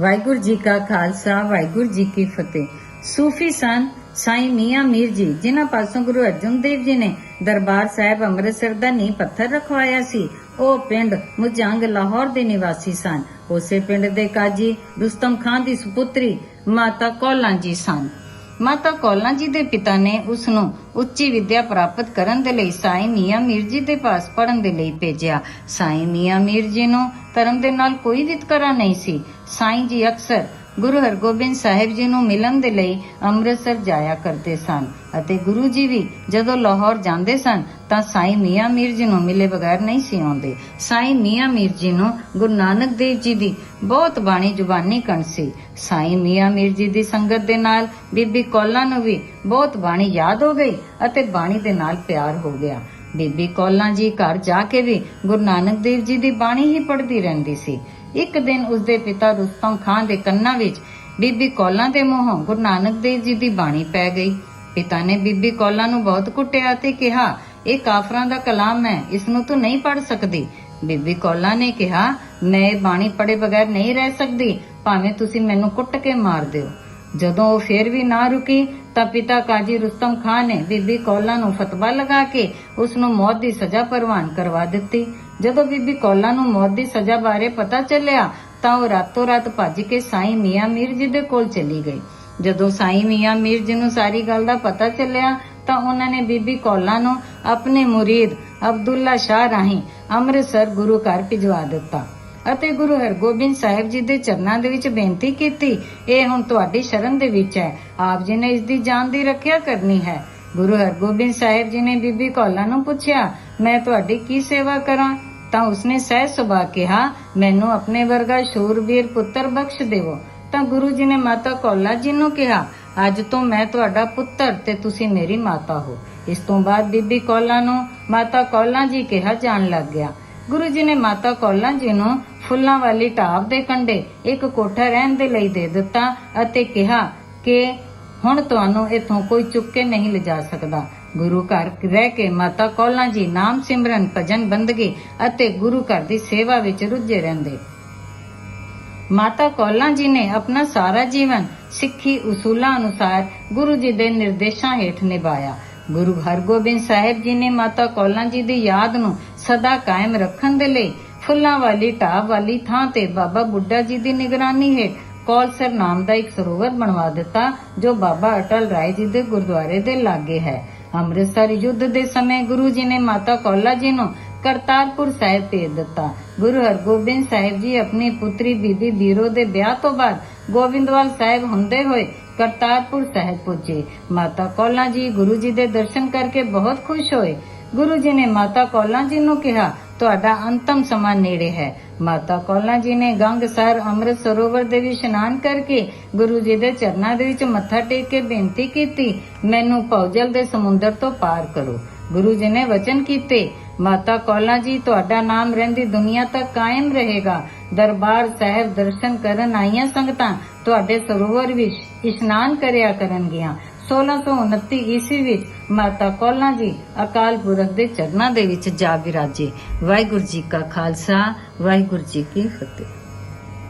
ਵਾਹਿਗੁਰੂ ਜੀ ਕਾ ਖਾਲਸਾ, ਵਾਹਿਗੁਰੂ ਜੀ ਕੀ ਫਤਿਹ। ਸੂਫੀ ਸਨ ਸਾਈਂ ਮੀਆਂ ਮੀਰ ਜੀ, ਜਿਨ੍ਹਾਂ ਪਾਸੋਂ ਗੁਰੂ ਅਰਜਨ ਦੇਵ ਜੀ ਨੇ ਦਰਬਾਰ ਸਾਹਿਬ ਅੰਮ੍ਰਿਤਸਰ ਦਾ ਨੀਂਹ ਪੱਥਰ ਰਖਵਾਇਆ ਸੀ, ਉਹ ਪਿੰਡ ਮੁਜੰਗ ਲਾਹੌਰ ਦੇ ਨਿਵਾਸੀ ਸਨ। ਉਸੇ ਪਿੰਡ ਦੇ ਕਾਜੀ ਰੁਸਤਮ ਖਾਨ ਦੀ ਸੁਪੁੱਤਰੀ ਮਾਤਾ ਕੋਲਾਂ ਜੀ ਸਨ। ਮਾਤਾ ਕੌਲਾਂ ਜੀ ਦੇ ਪਿਤਾ ਨੇ ਉਸ ਨੂੰ ਉੱਚੀ ਵਿੱਦਿਆ ਪ੍ਰਾਪਤ ਕਰਨ ਦੇ ਲਈ ਸਾਈਂ ਮੀਆਂ ਮੀਰ ਜੀ ਦੇ ਪਾਸ ਪੜਨ ਦੇ ਲਈ ਭੇਜਿਆ। ਸਾਈਂ ਮੀਆਂ ਮੀਰ ਜੀ ਨੂੰ ਧਰਮ ਦੇ ਨਾਲ ਕੋਈ ਵਿਤਕਰਾ ਨਹੀਂ ਸੀ। ਸਾਈਂ ਜੀ ਅਕਸਰ ਗੁਰੂ ਹਰਗੋਬਿੰਦ ਸਾਹਿਬ ਜੀ ਨੂੰ ਮਿਲਣ ਦੇ ਲਈ ਅੰਮ੍ਰਿਤਸਰ ਜਾਇਆ ਕਰਦੇ ਸਨ। ਅਤੇ ਗੁਰੂ ਜੀ ਵੀ ਜਦੋਂ ਲਾਹੌਰ ਜਾਂਦੇ ਸਨ, ਤਾਂ ਸਾਈਂ ਮੀਆਂ ਮੀਰ ਜੀ ਨੂੰ ਮਿਲੇ ਬਗੈਰ ਨਹੀਂ ਸੀ ਆਉਂਦੇ। ਸਾਈਂ ਮੀਆਂ ਮੀਰ ਜੀ ਨੂੰ ਗੁਰੂ ਨਾਨਕ ਦੇਵ ਜੀ ਦੀ ਬਹੁਤ ਬਾਣੀ ਜ਼ੁਬਾਨੀ ਕਣ ਸੀ। ਸਾਈਂ ਮੀਆਂ ਮੀਰ ਜੀ ਦੀ ਸੰਗਤ ਦੇ ਨਾਲ ਬੀਬੀ ਕੌਲਾਂ ਨੂੰ ਵੀ ਬਹੁਤ ਬਾਣੀ ਯਾਦ ਹੋ ਗਈ ਅਤੇ ਬਾਣੀ ਦੇ ਨਾਲ ਪਿਆਰ ਹੋ ਗਿਆ। ਬੀਬੀ ਕੌਲਾਂ ਜੀ ਘਰ ਜਾ ਕੇ ਵੀ ਗੁਰੂ ਨਾਨਕ ਦੇਵ ਜੀ ਦੀ ਬਾਣੀ ਹੀ ਪੜ੍ਹਦੀ ਰਹਿੰਦੀ ਸੀ। ਇੱਕ ਦਿਨ ਉਸਦੇ ਪਿਤਾ ਰੁਸਤਮ ਖਾਨ ਦੇ ਕੰਨਾਂ ਵਿੱਚ ਬੀਬੀ ਕੌਲਾਂ ਦੇ ਮੂੰਹੋਂ ਗੁਰੂ ਨਾਨਕ ਦੇਵ ਜੀ ਦੀ ਬਾਣੀ ਪੈ ਗਈ। ਪਿਤਾ ਨੇ ਬੀਬੀ ਕੌਲਾਂ ਨੂੰ ਬਹੁਤ ਕੁੱਟਿਆ ਤੇ ਕਿਹਾ, ਇਹ ਕਾਫਰਾਂ ਦਾ ਕਲਾਮ ਹੈ, ਇਸ ਨੂੰ ਤੂੰ ਨਹੀਂ ਪੜ ਸਕਦੀ। ਬੀਬੀ ਕੌਲਾਂ ਨੇ ਕਿਹਾ, ਮੈਂ ਇਹ ਬਾਣੀ ਪੜੇ ਬਗੈਰ ਨਹੀਂ ਰਹਿ ਸਕਦੀ, ਭਾਵੇਂ ਤੁਸੀਂ ਮੈਨੂੰ ਕੁੱਟ ਕੇ ਮਾਰ ਦਿਓ। ਜਦੋਂ ਉਹ ਫੇਰ ਵੀ ਨਾ ਰੁਕੀ ਤਾਂ ਪਿਤਾ ਕਾਜੀ ਰੁਸਤਮ ਖਾਨ ਨੇ ਬੀਬੀ ਕੌਲਾਂ ਨੂੰ ਫਤਵਾ ਲਗਾ ਕੇ ਉਸ ਨੂੰ ਮੌਤ ਦੀ ਸਜ਼ਾ ਪ੍ਰਵਾਨ ਕਰਵਾ ਦਿੱਤੀ। ਜਦੋਂ ਬੀਬੀ ਕੌਲਾਂ ਨੂੰ ਮੌਤ ਦੀ ਸਜ਼ਾ ਬਾਰੇ ਪਤਾ ਚੱਲਿਆ ਤਾਂ ਉਹ ਰਾਤੋਂ ਰਾਤ ਭੱਜ ਕੇ ਸਾਈਂ ਮੀਆਂ ਮੀਰ ਜੀ ਦੇ ਕੋਲ ਚਲੀ ਗਈ। ਜਦੋਂ ਸਾਈਂ ਮੀਆਂ ਮੀਰ ਜੀ ਨੂੰ ਸਾਰੀ ਗੱਲ ਦਾ ਪਤਾ ਚੱਲਿਆ ਤਾਂ ਉਹਨਾਂ ਨੇ ਬੀਬੀ ਕੌਲਾਂ ਨੂੰ ਆਪਣੇ ਮੁਰੀਦ ਅਬਦੁੱਲਾ ਸ਼ਾਹ ਰਾਹੀਂ ਅੰਮ੍ਰਿਤਸਰ ਗੁਰੂ ਘਰ ਭਿਜਵਾ ਦਿੱਤਾ। ਅਤੇ ਗੁਰੂ ਹਰਗੋਬਿੰਦ ਸਾਹਿਬ ਜੀ ਦੇ ਚਰਨਾਂ ਦੇ ਵਿੱਚ ਬੇਨਤੀ ਕੀਤੀ, ਇਹ ਹੁਣ ਤੁਹਾਡੀ ਸ਼ਰਨ ਦੇ ਵਿੱਚ ਹੈ। ਆਪ ਜੀ ਨੇ ਇਸ ਦੀ ਜਾਨ ਦੀ ਰੱਖਿਆ ਕਰਨੀ ਹੈ। ਗੁਰੂ ਹਰਗੋਬਿੰਦ ਸਾਹਿਬ ਜੀ ਨੇ ਬੀਬੀ ਕੌਲਾਂ ਨੂੰ ਪੁੱਛਿਆ, ਮੈਂ ਤੁਹਾਡੀ ਕੀ ਸੇਵਾ ਕਰਾਂ? ਤਾਂ ਉਸਨੇ ਸਹਿਜ ਸੁਭਾ ਕਿਹਾ, ਮੈਨੂੰ ਆਪਣੇ ਵਰਗਾ ਸ਼ੂਰਬੀਰ ਪੁੱਤਰ ਬਖਸ਼ ਦੇਵੋ। ਤਾਂ ਗੁਰੂ ਜੀ ਨੇ ਮਾਤਾ ਕੌਲਾ ਜੀ ਨੂੰ ਕਿਹਾ, ਅੱਜ ਤੋਂ ਮੈਂ ਤੁਹਾਡਾ ਪੁੱਤਰ ਤੇ ਤੁਸੀਂ ਮੇਰੀ ਮਾਤਾ ਹੋ। ਇਸ ਤੋਂ ਬਾਅਦ ਬੀਬੀ ਕੌਲਾ ਨੂੰ ਮਾਤਾ ਕੌਲਾ ਜੀ ਕਿਹਾ ਜਾਣ ਲੱਗ ਗਿਆ। ਗੁਰੂ ਜੀ ਨੇ ਮਾਤਾ ਕੌਲਾ ਜੀ ਨੂੰ ਫੁੱਲਾਂ ਵਾਲੀ ਢਾਬ ਦੇ ਕੰਢੇ ਇੱਕ ਕੋਠਾ ਰਹਿਣ ਦੇ ਲਈ ਦੇ ਦਿੱਤਾ ਅਤੇ ਕਿਹਾ ਕਿ ਹੁਣ ਤੁਹਾਨੂੰ ਇੱਥੋਂ ਕੋਈ ਚੁੱਕ ਕੇ ਨਹੀਂ ਲਿਜਾ ਸਕਦਾ। ਗੁਰੂ ਘਰ ਰਹਿ ਕੇ ਮਾਤਾ ਕੌਲਾ ਜੀ ਨਾਮ ਸਿਮਰਨ ਭਜਨ ਬੰਦਗੀ ਅਤੇ ਗੁਰੂ ਘਰ ਦੀ ਸੇਵਾ ਵਿੱਚ ਰੁੱਝੇ ਰਹਿੰਦੇ। ਮਾਤਾ ਕੌਲਾਂ ਜੀ ਨੇ ਆਪਣਾ ਸਾਰਾ ਜੀਵਨ ਸਿੱਖੀ ਉਸੂਲਾਂ ਅਨੁਸਾਰ ਗੁਰੂ ਜੀ ਦੇ ਨਿਰਦੇਸ਼ਾਂ ਹੇਠ ਨਿਭਾਇਆ। ਗੁਰੂ ਹਰਗੋਬਿੰਦ ਸਾਹਿਬ ਜੀ ਨੇ ਮਾਤਾ ਕੌਲਾਂ ਜੀ ਦੀ ਯਾਦ ਨੂੰ ਸਦਾ ਕਾਇਮ ਰੱਖਣ ਦੇ ਲਈ ਫੁੱਲਾਂ ਵਾਲੀ ਢਾਬ ਵਾਲੀ ਥਾਂ ਤੇ ਬਾਬਾ ਬੁੱਢਾ ਜੀ ਦੀ ਨਿਗਰਾਨੀ ਹੇਠ ਕੌਲਸਰ ਨਾਮ ਦਾ ਇੱਕ ਸਰੋਵਰ ਬਣਵਾ ਦਿੱਤਾ, ਜੋ ਬਾਬਾ ਅਟਲ ਰਾਏ ਜੀ ਦੇ ਗੁਰਦੁਆਰੇ ਦੇ ਲਾਗੇ ਹੈ। ਅੰਮ੍ਰਿਤਸਰ ਯੁੱਧ ਦੇ ਸਮੇਂ ਗੁਰੂ ਜੀ ਨੇ ਮਾਤਾ ਕੌਲਾ ਜੀ ਨੂੰ ਕਰਤਾਰਪੁਰ ਸਾਹਿਬ ਭੇਜ ਦਿੱਤਾ। ਗੁਰੂ ਹਰਗੋਬਿੰਦ ਸਾਹਿਬ ਜੀ ਆਪਣੀ ਪੁੱਤਰੀ ਬੀਬੀ ਬੀਰੋ ਦੇ ਵਿਆਹ ਤੋਂ ਬਾਅਦ ਗੋਬਿੰਦਵਾਲ ਸਾਹਿਬ ਹੁੰਦੇ ਹੋਏ ਕਰਤਾਰਪੁਰ ਸਾਹਿਬ ਪੁੱਜੇ। ਮਾਤਾ ਕੌਲਾ ਜੀ ਗੁਰੂ ਜੀ ਦੇ ਦਰਸ਼ਨ ਕਰਕੇ ਬਹੁਤ ਖੁਸ਼ ਹੋਏ। ਗੁਰੂ ਜੀ ਨੇ ਮਾਤਾ ਕੌਲਾ ਜੀ ਨੂੰ ਕਿਹਾ ਤੁਹਾਡਾ ਅੰਤਮ ਸਮਾਂ ਨੇੜੇ ਹੈ। ਮਾਤਾ ਕੌਲਾ ਜੀ ਨੇ ਗੰਗਸਰ ਅੰਮ੍ਰਿਤ ਸਰੋਵਰ ਦੇ ਵਿੱਚ ਇਸ਼ਨਾਨ ਕਰਕੇ ਗੁਰੂ ਜੀ ਦੇ ਚਰਨਾਂ ਦੇ ਵਿੱਚ ਮੱਥਾ ਟੇਕ ਕੇ ਬੇਨਤੀ ਕੀਤੀ, ਮੈਨੂੰ ਭੌਜਲ ਦੇ ਸਮੁੰਦਰ ਤੋਂ ਪਾਰ ਕਰੋ। ਗੁਰੂ ਜੀ ਨੇ ਵਚਨ ਕੀਤੇ, ਮਾਤਾ ਕੌਲਾ ਜੀ, ਤੁਹਾਡਾ ਨਾਮ ਰਹਿੰਦੀ ਦੁਨੀਆ ਤੱਕ ਕਾਇਮ ਰਹੇਗਾ। ਦਰਬਾਰ ਸਾਹਿਬ ਦਰਸ਼ਨ ਕਰਨ ਆਈਆਂ ਸੰਗਤਾਂ ਤੁਹਾਡੇ ਸਰੋਵਰ ਵਿੱਚ ਇਸ਼ਨਾਨ ਕਰਿਆ ਕਰਨਗੀਆਂ। 1629 ਈਸਵੀ ਵਿੱਚ ਮਾਤਾ ਕੌਲਾ ਜੀ ਅਕਾਲ ਪੁਰਖ ਦੇ ਚਰਨਾਂ ਦੇ ਵਿੱਚ ਜਾ ਬਿਰਾਜੇ ਵਾਹਿਗੁਰੂ ਜੀ ਕਾ ਖਾਲਸਾ, ਵਾਹਿਗੁਰੂ ਜੀ ਕੀ ਫਤਿਹ।